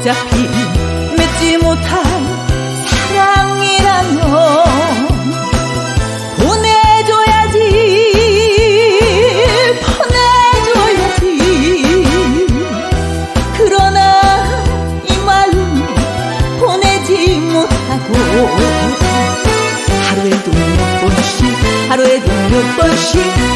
어차피 맺지 못한 사랑이라면 보내줘야지 보내줘야지. 그러나 이 마음 보내지 못하고 하루에도 몇 번씩 하루에도 몇 번씩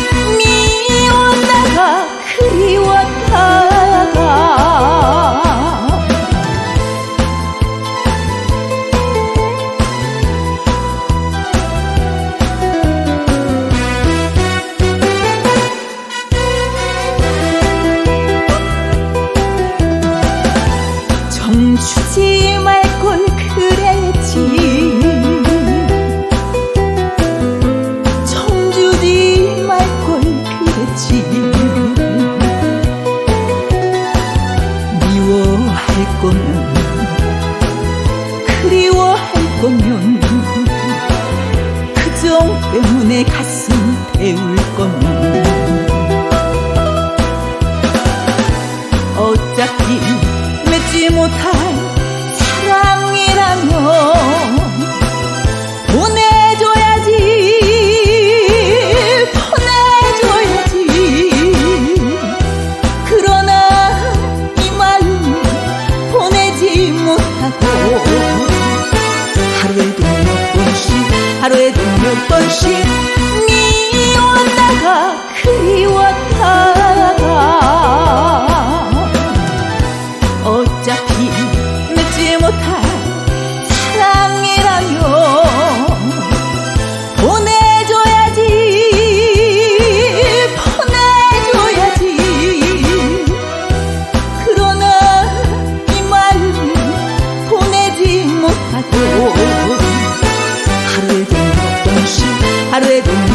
가슴 태울 거니? 어차피 맺지 못할 사랑이라면 보내줘야지 보내줘야지. 그러나 이 마음 보내지 못하고 하루에도 몇 번씩 하루에도 몇 번씩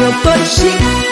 Eu tô